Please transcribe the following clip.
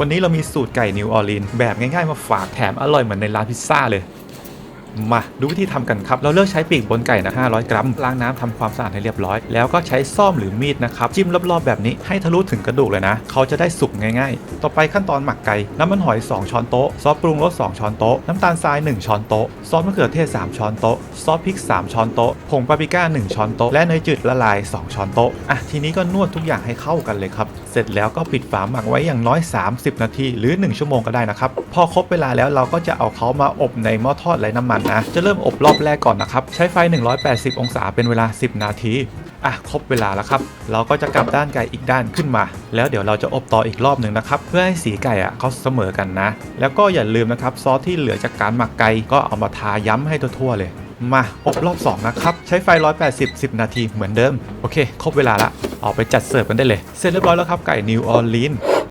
วันนี้เรามีสูตรไก่นิวออร์ลีนแบบง่ายๆมาฝากแถมอร่อยเหมือนในร้านพิซซ่าเลย มาดูวิธีทำกันครับ เราเลือกใช้ปีกบนไก่นะ500 กรัม ล้างน้ำทำความสะอาดให้เรียบร้อย แล้วก็ใช้ซ่อมหรือมีดนะครับ จิ้มรอบๆแบบนี้ให้ทะลุถึงกระดูกเลยนะ เขาจะได้สุกง่ายๆ ต่อไปขั้นตอนหมักไก่ น้ำมันหอย 2 ช้อนโต๊ะ ซอสปรุงรส 2 ช้อนโต๊ะ น้ำตาลทราย 1 ช้อนโต๊ะ ซอสมะเขือเทศ 3 ช้อนโต๊ะ ซอสพริก 3 ช้อนโต๊ะ ผงปาปริก้า 1 ช้อนโต๊ะ และเนยจืดละลาย 2 ช้อนโต๊ะ อะ ทีนี้ก็นวดทุกอย่างให้เข้ากันเลยครับ เสร็จแล้วก็ปิดฝาหมักไว้อย่างน้อย 30 นาที หรือ 1 ชั่วโมงก็ได้นะครับ พอครบเวลาแล้วเราก็จะเอาเขามาอบในหม้อทอดไร้น้ำมันนะ จะเริ่มอบรอบแรกก่อนนะครับ ใช้ไฟ 180 องศาเป็นเวลา 10 นาทีอะครบเวลาแล้วครับ เราก็จะกลับด้านไก่อีกด้านขึ้นมา แล้วเดี๋ยวเราจะอบต่ออีกรอบหนึ่งนะครับ เพื่อให้สีไก่อะเขาเสมอกันนะ แล้วก็อย่าลืมนะครับซอสที่เหลือจากการหมักไก่ก็เอามาทาย้ำให้ทั่วๆเลย มาอบรอบ 2 นะครับ ใช้ไฟ 180 10 นาทีเหมือนเดิม โอเค ครบเวลาละออกไปจัดเสิร์ฟกันได้เลย เสร็จเรียบร้อยแล้วครับไก่นิวออร์ลีน